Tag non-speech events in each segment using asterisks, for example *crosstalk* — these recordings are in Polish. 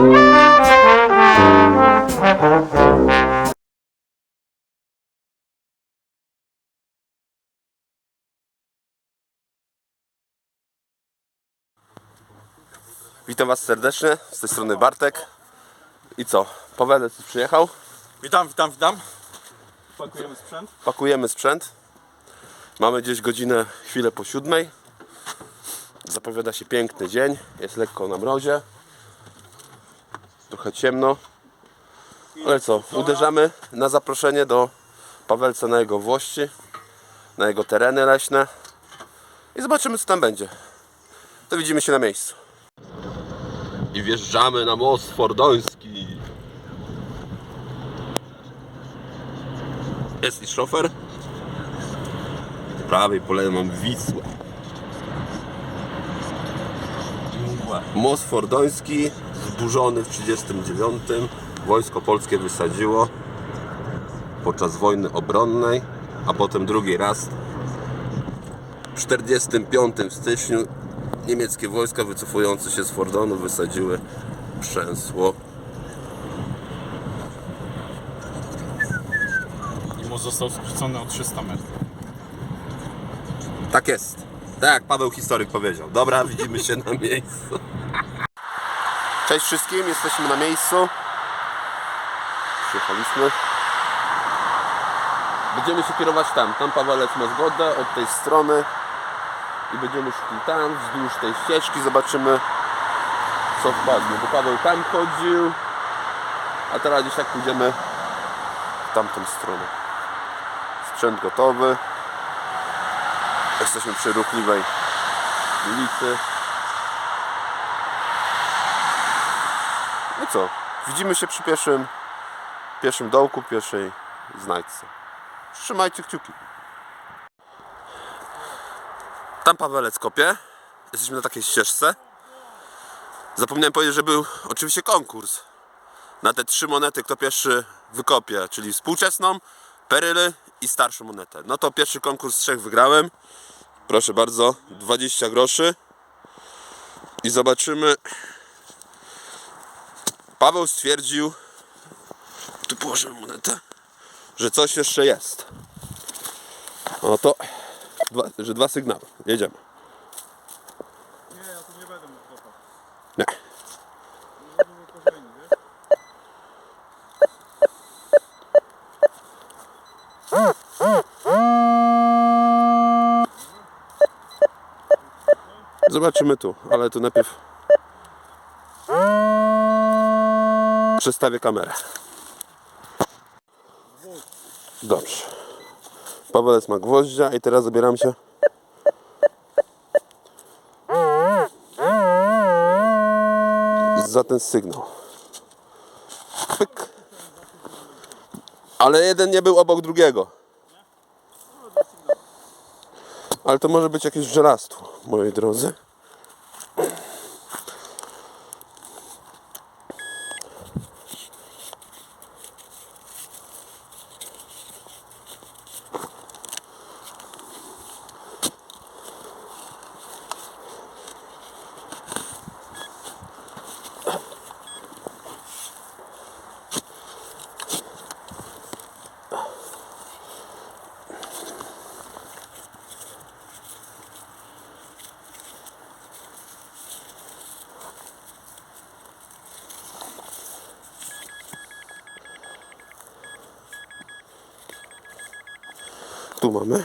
Witam Was serdecznie, z tej strony Bartek. I co? Pawelec już przyjechał, Witam, witam, witam. Pakujemy sprzęt. pakujemy sprzęt. Mamy gdzieś godzinę, chwilę po siódmej. Zapowiada się piękny dzień, jest lekko na mrozie. Trochę ciemno. Ale co, uderzamy na zaproszenie do Pawelca na jego włości, na jego tereny leśne i zobaczymy co tam będzie. To widzimy się na miejscu. I wjeżdżamy na most fordoński. Jest i szofer. Prawej po mam Wisłę. Most fordoński zburzony w 1939. Wojsko polskie wysadziło podczas wojny obronnej, a potem drugi raz w 1945 w styczniu niemieckie wojska wycofujące się z Fordonu wysadziły Przęsło. I most został skrócony o 300 metrów. Tak jest. Tak jak Paweł historyk powiedział. Dobra, widzimy się na miejscu. Cześć wszystkim, jesteśmy na miejscu. Przyjechaliśmy. Będziemy się kierować tam. Tam Pawelec ma zgodę od tej strony. I będziemy szli tam, wzdłuż tej ścieżki. Zobaczymy co wpadnie. Bo Paweł tam chodził. A teraz gdzieś tak pójdziemy w tamtą stronę. Sprzęt gotowy. Jesteśmy przy ruchliwej ulicy. Co? Widzimy się przy pierwszym, pierwszym dołku, pierwszej znajdźce. Trzymajcie kciuki. Tam Pawelec kopie. Jesteśmy na takiej ścieżce. Zapomniałem powiedzieć, że był oczywiście konkurs na te trzy monety, kto pierwszy wykopie, czyli współczesną, peryly i starszą monetę. No to pierwszy konkurs trzech wygrałem. Proszę bardzo, 20 groszy. I zobaczymy. Paweł stwierdził, tu położę monetę, że coś jeszcze jest. No to, dwa, że dwa sygnały. Jedziemy. Nie, ja tu nie będę mógł. Nie. Zobaczymy tu, ale tu najpierw przestawię kamerę. Dobrze. Pawelec ma gwoździa i teraz zabieram się za ten sygnał. Pyk. Ale jeden nie był obok drugiego. Ale to może być jakieś żelastwo, moi drodzy. Tu mamy.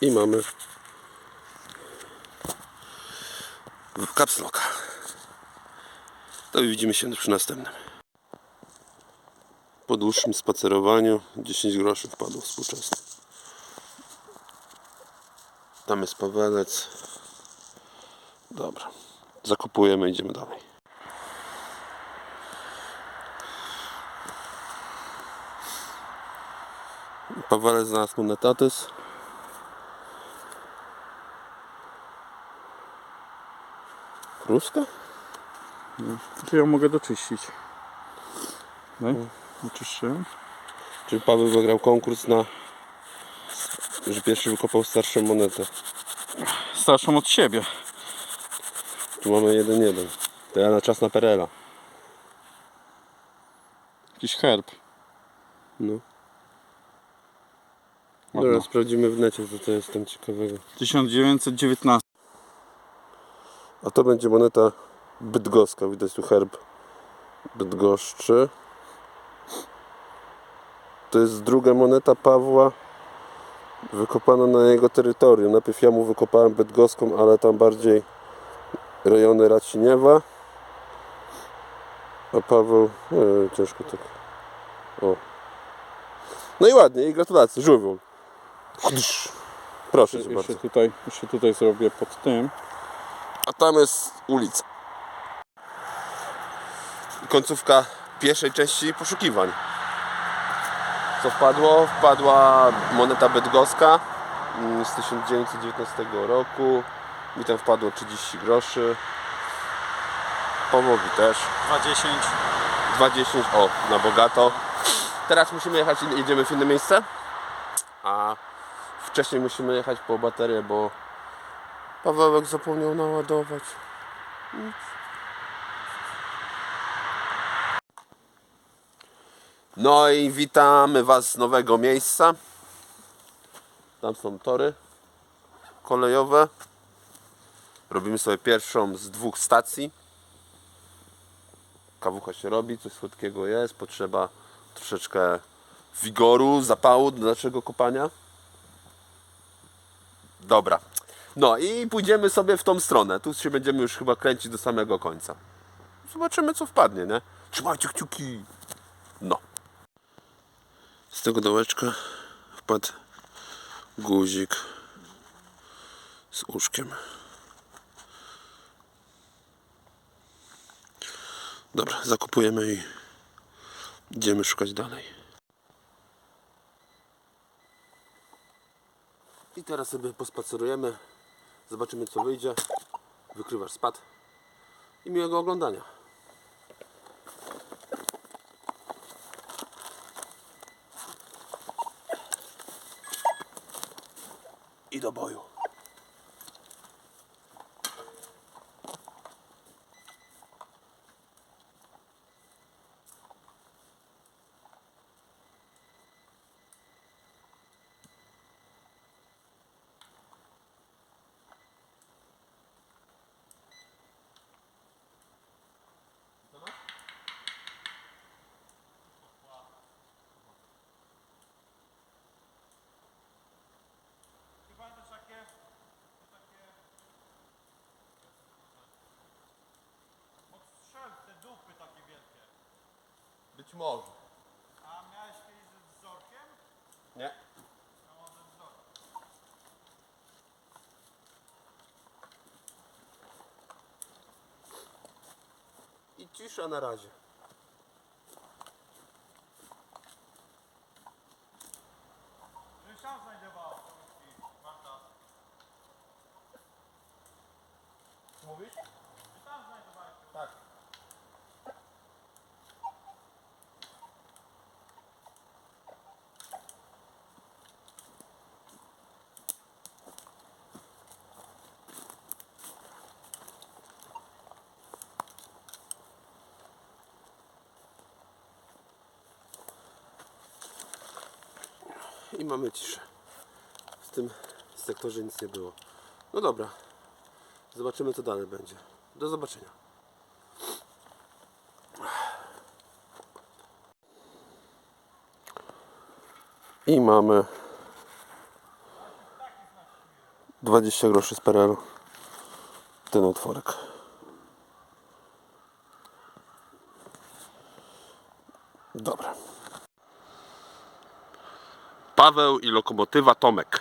I mamy kapsloka. To widzimy się przy następnym. Po dłuższym spacerowaniu 10 groszy wpadło współczesne. Tam jest Pawelec. Dobra. Zakupujemy, idziemy dalej. Pawelec znalazł monetatis. Ruska? To ja mogę doczyścić. Doczyszczyłem. Czyli Paweł wygrał konkurs na... że pierwszy wykopał starszą monetę. Starszą od siebie. Tu mamy jeden jeden. To ja na czas na Perela. Jakiś herb. No. Ładno. Dobra, sprawdzimy w necie, co to jest tam ciekawego. 1919. A to będzie moneta bydgoska. Widać tu herb Bydgoszczy. To jest druga moneta Pawła wykopana na jego terytorium. Najpierw ja mu wykopałem bydgoską, ale tam bardziej rejony Raciniewa. A Paweł... Nie, ciężko tak. O. No i ładnie, i gratulacje, żółwiol. Proszę cię bardzo. Tutaj, jeszcze tutaj zrobię pod tym. A tam jest ulica. Końcówka pierwszej części poszukiwań. Co wpadło? Wpadła moneta bydgoska mm, z 1919 roku. Mi tam wpadło 30 groszy. Pawłowi też. 20. 20, o, na bogato. Teraz musimy jechać, jedziemy w inne miejsce. A wcześniej musimy jechać po baterię, bo Pawełek zapomniał naładować. Nic. No i witamy Was z nowego miejsca. Tam są tory kolejowe. Robimy sobie pierwszą z dwóch stacji kawucha się robi, coś słodkiego jest, potrzeba troszeczkę wigoru, zapału do naszego kopania. Dobra. No i pójdziemy sobie w tą stronę. Tu się będziemy już chyba kręcić do samego końca. Zobaczymy co wpadnie, nie? Trzymajcie kciuki. No. Z tego dołeczka wpadł guzik z uszkiem. Dobra, zakupujemy i idziemy szukać dalej. I teraz sobie pospacerujemy, zobaczymy co wyjdzie. Wykrywacz spadł i miłego oglądania. 믿어봐요. Być może. A miałeś kiedyś ze wzorkiem? Nie. No, ze wzorkiem. I cisza na razie. Znajdował. Mówisz? Ty tam znajdowałeś. Tak. I mamy ciszę. W tym sektorze nic nie było. No dobra. Zobaczymy co dalej będzie. Do zobaczenia. I mamy 20 groszy z PRL. Ten otworek. Dobra. Paweł i lokomotywa Tomek.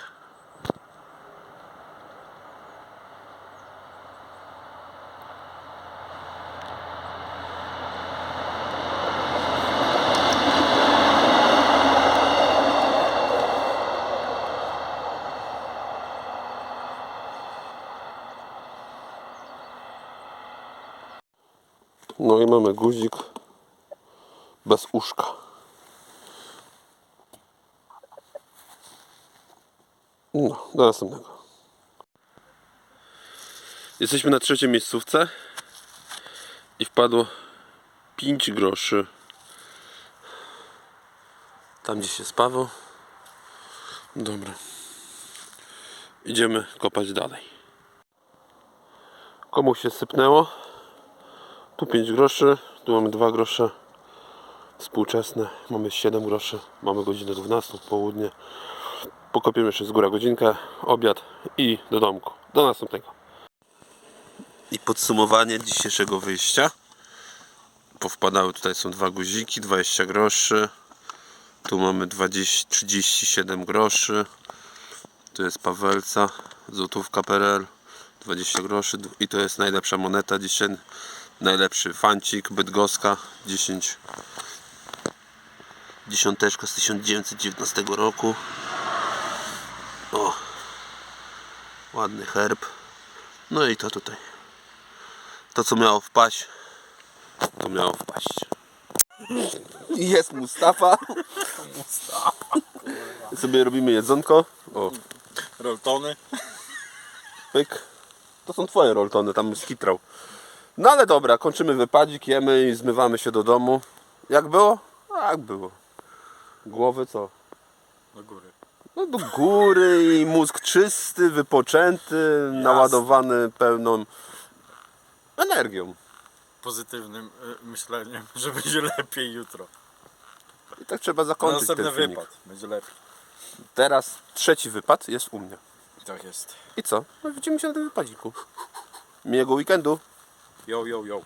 No i mamy guzik bez uszka. No, do następnego. Jesteśmy na trzeciej miejscówce i wpadło 5 groszy. Tam gdzieś jest Paweł. Dobra. Idziemy kopać dalej. Komuś się sypnęło. Tu 5 groszy, tu mamy 2 grosze współczesne, mamy 7 groszy, mamy godzinę 12 w południe. Pokopiemy jeszcze z góra godzinkę, obiad i do domku. Do następnego. I podsumowanie dzisiejszego wyjścia. Powpadały tutaj są dwa guziki, 20 groszy. Tu mamy 20, 37 groszy. Tu jest Pawelca, złotówka PRL, 20 groszy. I to jest najlepsza moneta dzisiaj. Najlepszy fancik, Bydgoska, 10. Dziesiąteczka z 1919 roku. O, ładny herb. No i to tutaj. To co miało wpaść, to miało wpaść. Jest Mustafa. Sobie robimy jedzonko. O, Roltony. pyk. To są twoje roltony, tam skitrał. No ale dobra, kończymy wypadzik, jemy i zmywamy się do domu. Jak było? Jak było. Głowy co? Do góry. No do góry i mózg czysty, wypoczęty, naładowany pełną energią. Pozytywnym y, myśleniem, *laughs* że będzie lepiej jutro. I tak trzeba Na zakończyć następny ten filmik. wypad. Będzie lepiej. Teraz trzeci wypad jest u mnie. Tak jest. I co? No widzimy się na tym wypadziku. Miłego weekendu. Yo, yo, yo.